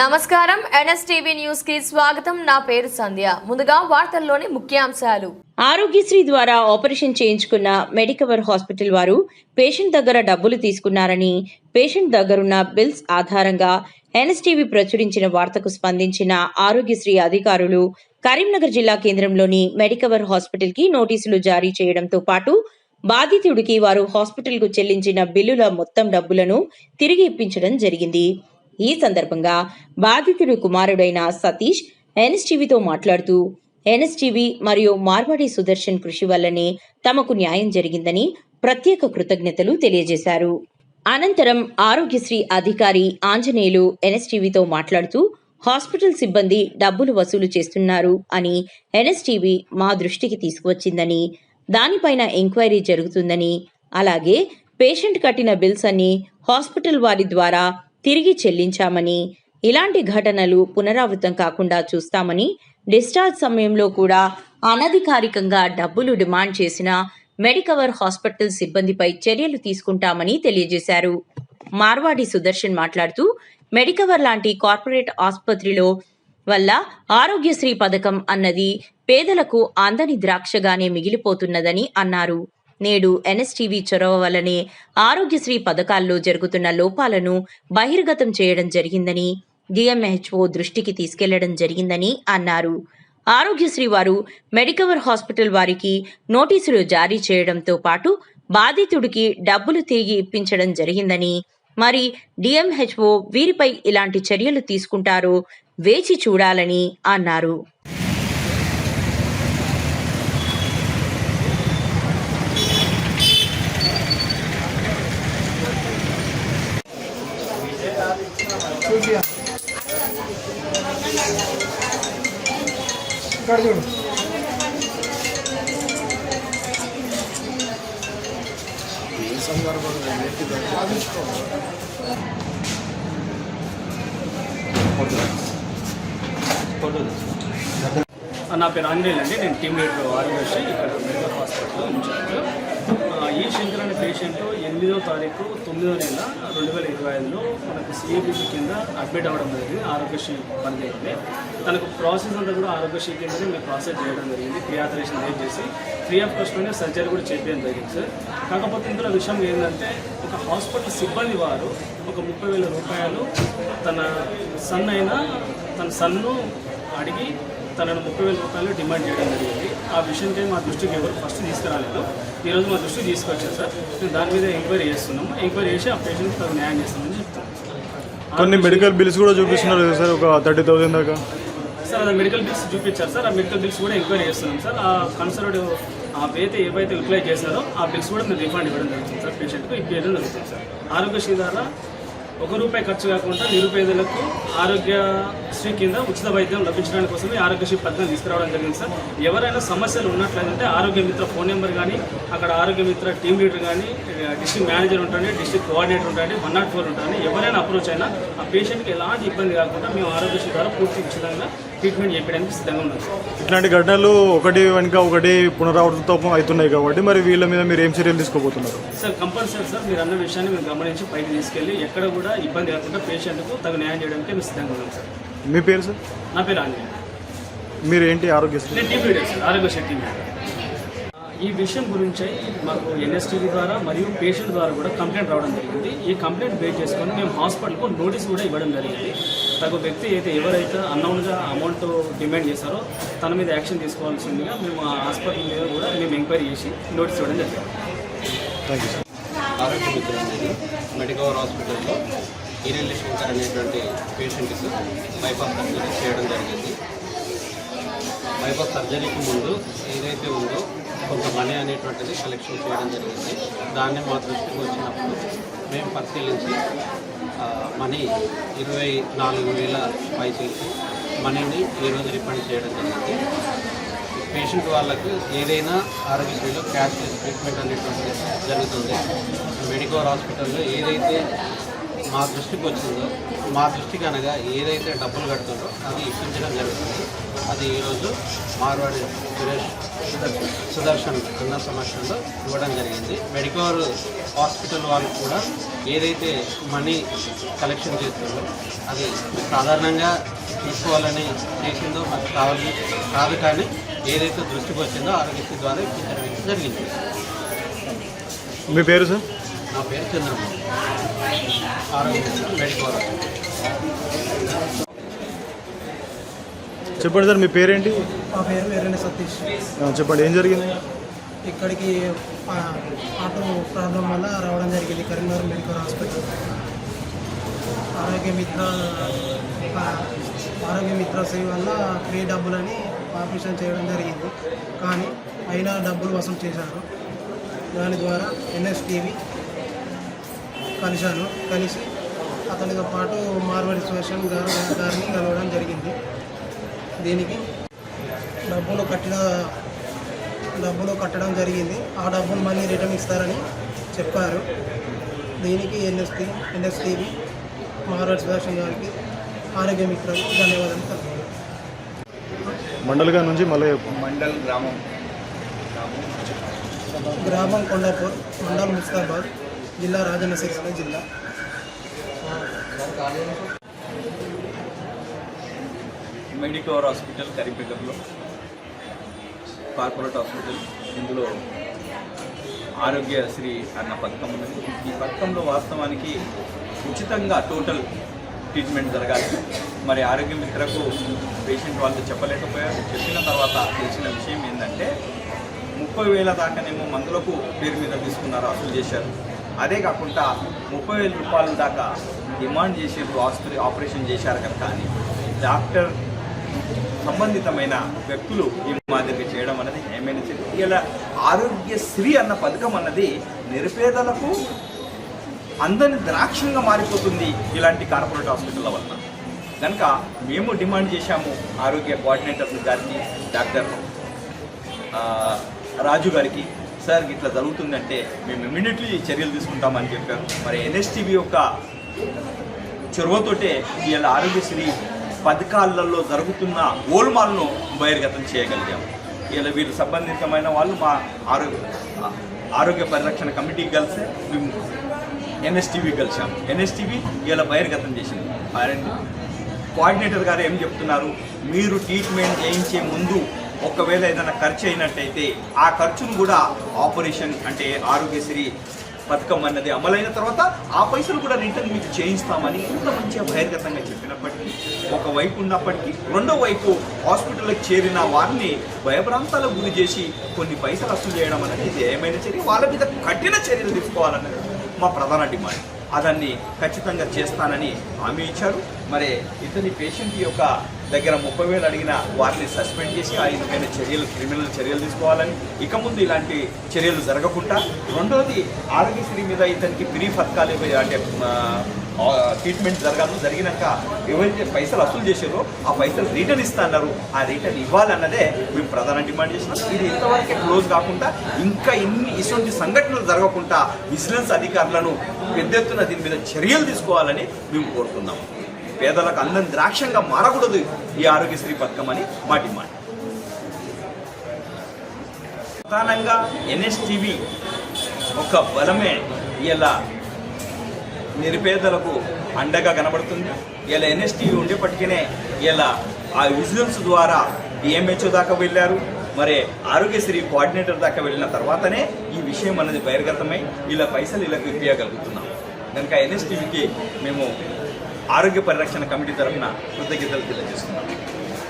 నమస్కారం. ఎన్ఎస్టీవీ న్యూస్కి స్వాగతం. నా పేరు సంధ్య. ముందుగా వార్తల్లోని ముఖ్యాంశాలు. ఆరోగ్యశ్రీ ద్వారా ఆపరేషన్ చేయించుకున్న మెడికవర్ హాస్పిటల్ వారు పేషెంట్ దగ్గర డబ్బులు తీసుకున్నారని పేషెంట్ దగ్గరున్న బిల్స్ ఆధారంగా ఎన్ఎస్టీవీ ప్రచురించిన వార్తకు స్పందించిన ఆరోగ్యశ్రీ అధికారులు కరీంనగర్ జిల్లా కేంద్రంలోని మెడికవర్ హాస్పిటల్కి నోటీసులు జారీ చేయడంతో పాటు బాధితుడికి వారు హాస్పిటల్కు చెల్లించిన బిల్లుల మొత్తం డబ్బులను తిరిగి ఇప్పించడం జరిగింది. ఈ సందర్భంగా బాధితుడి కుమారుడైన సతీష్ ఎన్ఎస్టీవీతో మాట్లాడుతూ ఎన్ఎస్టీవీ మరియు మార్వాడి సుదర్శన్ కృషి వల్లనే తమకు న్యాయం జరిగిందని ప్రత్యేక కృతజ్ఞతలు తెలియజేశారు. అనంతరం ఆరోగ్యశ్రీ అధికారి ఆంజనేయులు ఎన్ఎస్టీవీతో మాట్లాడుతూ హాస్పిటల్ సిబ్బంది డబ్బులు వసూలు చేస్తున్నారు అని ఎన్ఎస్టీవీ మా దృష్టికి తీసుకువచ్చిందని దానిపైన ఎంక్వైరీ జరుగుతుందని అలాగే పేషెంట్ కట్టిన బిల్స్ అన్ని హాస్పిటల్ వారి ద్వారా తిరిగి చెల్లించామని ఇలాంటి ఘటనలు పునరావృతం కాకుండా చూస్తామని డిశ్చార్జ్ సమయంలో కూడా అనధికారికంగా డబ్బులు డిమాండ్ చేసిన మెడికవర్ హాస్పిటల్ సిబ్బందిపై చర్యలు తీసుకుంటామని తెలియజేశారు. మార్వాడి సుదర్శన్ మాట్లాడుతూ మెడికవర్ లాంటి కార్పొరేట్ ఆసుపత్రిలో వల్ల ఆరోగ్యశ్రీ పథకం అన్నది పేదలకు అందని ద్రాక్షగానే మిగిలిపోతున్నదని అన్నారు. నేడు ఎన్ఎస్టీవీ చొరవ వల్లనే ఆరోగ్యశ్రీ పథకాల్లో జరుగుతున్న లోపాలను బహిర్గతం చేయడం జరిగిందని డిఎంహెచ్ఓ దృష్టికి తీసుకెళ్ళడం జరిగిందని అన్నారు. ఆరోగ్యశ్రీ వారు మెడికవర్ హాస్పిటల్ వారికి నోటీసులు జారీ చేయడంతో పాటు బాధితుడికి డబ్బులు తిరిగి ఇప్పించడం జరిగిందని మరి డిఎంహెచ్ఓ వీరిపై ఇలాంటి చర్యలు తీసుకుంటారో వేచి చూడాలని అన్నారు. చూడు. నా పేరు ఆంజనేయులు అండి నేను టీమ్ లీడర్ ఆరోగ్యశ్రీ ఇక్కడ మెడికల్ హాస్పిటల్ ఇన్ఛార్జ్ ఆ, ఈ శంకర్ అనే పేషెంట్ ఎనిమిదో తారీఖు తొమ్మిదో నెల రెండు వేల ఇరవై ఐదులో మనకు సిఏబిసి కింద అడ్మిట్ అవ్వడం జరిగింది ఆరోగ్యశ్రీ పరిధిలోనే తనకు ప్రాసెస్ అంతా కూడా ఆరోగ్యశ్రీ కిందనే మేము ప్రాసెస్ చేయడం జరిగింది క్రియాథరేషన్ రేట్ చేసి. ఫ్రీ ఆఫ్ కాస్ట్లోనే సర్జరీ కూడా చేయడం జరిగింది సార్ కాకపోతే ఇందులో విషయం ఏంటంటే ఒక హాస్పిటల్ సిబ్బంది వారు ఒక ముప్పై వేల రూపాయలు తన సన్ అయినా తన సన్ను అడిగి తనను ముప్పై వేల రూపాయలు డిమాండ్ చేయడం జరిగింది. ఆ విషయంపై మా దృష్టికి ఎవరు ఫస్ట్ తీసుకురాలేదు. ఈరోజు మా దృష్టికి తీసుకొచ్చారు సార్. మేము దాని మీద ఎంక్వైరీ చేస్తున్నాము. ఎంక్వైరీ చేసి ఆ పేషెంట్ తగు న్యాయం చేస్తామని చెప్తాం కొన్ని మెడికల్ బిల్స్ కూడా చూపిస్తున్నారు కదా సార్ ఒక థర్టీ థౌసండ్ దాకా? సార్ అది మెడికల్ బిల్స్ చూపించారు సార్. ఆ మెడికల్ బిల్స్ కూడా ఎంక్వైరీ చేస్తున్నాం సార్. ఆ కన్సర్డ్ ఆ అయితే ఏవైతే అప్లై చేశారో ఆ బిల్స్ కూడా మేము రిఫండ్ ఇవ్వడం జరుగుతుంది సార్ పేషెంట్కి ఇప్పించడం జరుగుతుంది సార్. ఆరోగ్యశ్రీ ద్వారా ఒక రూపాయి ఖర్చు కాకుండా నిరుపేదలకు ఆరోగ్యశ్రీ కింద ఉచిత వైద్యం లభించడానికి కోసమే ఆరోగ్యశ్రీ పథకం తీసుకురావడం జరిగింది సార్. ఎవరైనా సమస్యలు ఉన్నట్లయితే ఆరోగ్య మిత్ర ఫోన్ నెంబర్ కానీ అక్కడ ఆరోగ్య మిత్ర టీమ్ లీడర్ కానీ డిస్ట్రిక్ట్ మేనేజర్ ఉంటాడు డిస్ట్రిక్ట్ కోఆర్డినేటర్ ఉంటాడు వన్ నాట్ ఫోర్ ఉంటాడు ఎవరైనా అప్రోచ్ అయినా ఆ పేషెంట్కి ఎలాంటి ఇబ్బంది కాకుండా మేము ఆరోగ్యశ్రీ ద్వారా పూర్తి ఉచితంగా ట్రీట్మెంట్ చేయడానికి సిద్ధంగా ఉన్నాం సార్. ఇట్లాంటి ఘటనలు ఒకటి వెనుక ఒకటి పునరావృతం అవుతున్నాయి కాబట్టి మరి వీళ్ళ మీద మీరు ఏం చర్యలు తీసుకోబోతున్నారు? సార్ కంపల్సరీ సార్ మీరు అన్న విషయాన్ని మేము గమనించి పైకి తీసుకెళ్ళి ఎక్కడ కూడా ఇబ్బంది కాకుండా పేషెంట్కు తగు న్యాయం చేయడానికి మేము సిద్ధంగా ఉన్నాం సార్. మీ పేరు సార్ నా పేరు ఆంజనేయ. మీరు ఏంటి ఆరోగ్యశ్రీ? నేను సార్ ఈ విషయం గురించి మాకు ఎన్ఎస్టీవీ ద్వారా మరియు పేషెంట్ ద్వారా కూడా కంప్లైంట్ రావడం జరిగింది. ఈ కంప్లైంట్ బేస్ చేసుకొని మేము హాస్పిటల్కు నోటీస్ కూడా ఇవ్వడం జరిగింది. తగు వ్యక్తి అయితే ఎవరైతే అన్నౌన్గా అమౌంట్ డిమాండ్ చేశారో తన మీద యాక్షన్ తీసుకోవాల్సిందిగా మేము ఆ హాస్పిటల్ మీద కూడా మేము ఎంక్వైరీ చేసి నోటీస్ ఇవ్వడం జరిగింది. Thank you sir Arogya Medicover హాస్పిటల్లో ఈరెల్లి శంకర్ అనేటువంటి పేషెంట్కి బైపాస్ సర్జరీ చేయడం జరిగింది. బైపాస్ సర్జరీకి ముందు ఏదైతే ఉందో కొంత మనీ అనేటువంటిది కలెక్షన్ చేయడం జరిగింది. దాన్ని మా దృష్టికి వచ్చినప్పుడు మేము పరిశీలించి మనీ ఇరవై నాలుగు వేల పైసలకి మనీని ఈరోజు రిఫండ్ చేయడం జరిగింది. పేషెంట్ వాళ్ళకు ఏదైనా ఆరోగ్యశ్రీలో క్యాష్ ట్రీట్మెంట్ అనేటువంటిది జరుగుతుంది. మెడికల్ హాస్పిటల్లో ఏదైతే మా దృష్టికి వచ్చిందో మా దృష్టికి అనగా ఏదైతే డబ్బులు కడుతుందో అది ఇప్పించడం జరుగుతుంది. అది ఈరోజు మార్వాడి సురేష్ సుదర్శన్ అన్న సమక్షంలో ఇవ్వడం జరిగింది. మెడికవర్ హాస్పిటల్ వాళ్ళు కూడా ఏదైతే మనీ కలెక్షన్ చేస్తుందో అది సాధారణంగా తీసుకోవాలని చేసిందో మనకు కావాలి కాదు కానీ ఏదైతే దృష్టికి వచ్చిందో ఆరోగ్యశ్రీ ద్వారా ఇప్పించడం జరిగింది. మీ పేరు సార్? నా పేరు చంద్రబాబు. చెప్పండి సార్ మీ పేరేంటి? మా పేరు వేరేనే సతీష్. ఆ, చెప్పండి ఏం జరిగింది? ఇక్కడికి ఆ, ఆటో ప్రాబ్లం వల్ల రావడం జరిగింది కరీంనగర్ మెడికల్ హాస్పిటల్. ఆరోగ్య మిత్ర ఆ, ఆరోగ్య మిత్ర శ్రీ వల్ల ఫ్రీ డబ్బులని ఆపరేషన్ చేయడం జరిగింది. కానీ అయినా డబ్బులు వసూలు చేశారు. దాని ద్వారా ఎన్ఎస్టీవీ కలిశాను. కలిసి అతనితో పాటు మార్వడి సురేషన్ గారు గారిని కలవడం జరిగింది. దీనికి డబ్బులు కట్టిన డబ్బులు కట్టడం జరిగింది. ఆ డబ్బులు మళ్ళీ రిటర్న్ ఇస్తారని చెప్పారు. దీనికి ఎన్ఎస్టీ ఎన్ఎస్టీవీ మహారాజ్ సుదర్శన్ గారికి ఆరోగ్య మిత్రులకు ధన్యవాదాలు. మండలిగా నుంచి మళ్ళీ మండల్ గ్రామం. గ్రామం కొండాపూర్ మండల్ ముస్తాబాద్. జిల్లా రాజన్న సిరిసిల్ల జిల్లా. మెడికవర్ హాస్పిటల్ కరీంనగర్లో కార్పొరేట్ హాస్పిటల్. ఇందులో ఆరోగ్యశ్రీ అన్న పథకం ఉన్నది. ఈ పథకంలో వాస్తవానికి ఉచితంగా టోటల్ ట్రీట్మెంట్ జరగాలి. మరి ఆరోగ్య మిత్రకు పేషెంట్ వాళ్ళు చెప్పలేకపోయారు. చెప్పిన తర్వాత తెలిసిన విషయం ఏంటంటే ముప్పై వేల దాకానేమో మందులకు పేరు మీద తీసుకున్నారు అసలు చేశారు. అదే కాకుండా ముప్పై వేల రూపాయల దాకా డిమాండ్ చేసేందుకు ఆసుపత్రి ఆపరేషన్ చేశారు కనుక అని డాక్టర్ సంబంధితమైన వ్యక్తులు ఈ మాదిరిగా చేయడం అనేది ఏమైనా చెప్పి ఇలా ఆరోగ్యశ్రీ అన్న పథకం అన్నది నిరుపేదలకు అందరిని ద్రాక్షంగా మారిపోతుంది ఇలాంటి కార్పొరేట్ హాస్పిటల్ల వలన కనుక మేము డిమాండ్ చేశాము ఆరోగ్య కోఆర్డినేటర్ గారికి డాక్టర్ రాజు గారికి సార్ ఇట్లా జరుగుతుందంటే మేము ఇమీడియట్లీ చర్యలు తీసుకుంటామని చెప్పారు. మరి ఎన్ఎస్టీవీ యొక్క చొరవతోటే ఇవాళ ఆరోగ్యశ్రీ పథకాలలో జరుగుతున్న ఓల్మాల్ను బహిర్గతం చేయగలిగాం ఇలా వీళ్ళు సంబంధితమైన వాళ్ళు మా ఆరోగ్య ఆరోగ్య పరిరక్షణ కమిటీకి కలిసి మేము ఎన్ఎస్టీవీ కలిసాము ఎన్ఎస్టీవీ ఇలా బహిర్గతం చేసింది. కోఆర్డినేటర్ గారు ఏం చెప్తున్నారు? మీరు ట్రీట్మెంట్ చేయించే ముందు ఒకవేళ ఏదైనా ఖర్చు అయినట్టయితే ఆ ఖర్చును కూడా ఆపరేషన్ అంటే ఆరోగ్యశ్రీ పథకం అన్నది అమలైన తర్వాత ఆ పైసలు కూడా రిటర్న్ మీకు చేయిస్తామని ఇంత మంచిగా బహిర్గతంగా చెప్పినప్పటికీ ఒక వైపు ఉన్నప్పటికీ రెండో వైపు హాస్పిటల్కి చేరిన వారిని భయభ్రాంతాలకు గురి చేసి కొన్ని పైసలు వసూలు చేయడం అనేది ఇది ఏమైనా చర్య? వాళ్ళ మీద కఠిన చర్యలు తీసుకోవాలన్నది మా ప్రధాన డిమాండ్. అదాన్ని ఖచ్చితంగా చేస్తానని హామీ ఇచ్చారు. మరి ఇతని పేషెంట్ యొక్క దగ్గర ముప్పై వేలు అడిగిన వారిని సస్పెండ్ చేసి ఆయన పైన చర్యలు క్రిమినల్ చర్యలు తీసుకోవాలని. ఇక ముందు ఇలాంటి చర్యలు జరగకుండా రెండోది ఆరోగ్యశ్రీ మీద ఇతనికి ఫ్రీ పథకాలు అంటే ట్రీట్మెంట్ జరగాలి జరిగినాక ఎవరైతే పైసలు వసూలు చేసారో ఆ పైసలు రిటర్న్ ఇస్తా అన్నారు. ఆ రిటర్న్ ఇవ్వాలన్నదే మేము ప్రధాన డిమాండ్ చేసినాం. ఇది ఇంతవరకే క్లోజ్ కాకుండా ఇంకా ఇన్ని ఇటువంటి సంఘటనలు జరగకుండా విజిలెన్స్ అధికారులను పెద్ద ఎత్తున దీని మీద చర్యలు తీసుకోవాలని మేము కోరుతున్నాం. పేదలకు అందం ద్రాక్షంగా మారకూడదు. ఈ ఆరోగ్యశ్రీ పథకం అని మా డిమాండ్. ప్రధానంగా ఎన్ఎస్టీవీ ఒక బలమే. ఇలా నిరుపేదలకు అండగా కనబడుతుంది. ఇలా ఎన్ఎస్టీవీ ఉండేప్పటికీనే ఇలా ఆ విజిలెన్స్ ద్వారా డిఎంహెచ్ఓ దాకా వెళ్ళారు. మరి ఆరోగ్యశ్రీ కోఆర్డినేటర్ దాకా వెళ్ళిన తర్వాతనే ఈ విషయం అనేది బహిర్గతమై ఇలా పైసలు ఇలా ఇప్పించగలుగుతున్నాం కనుక ఎన్ఎస్టీవీకి మేము ఆరోగ్య పరిరక్షణ కమిటీ తరఫున కృతజ్ఞతలు తెలియజేస్తున్నాను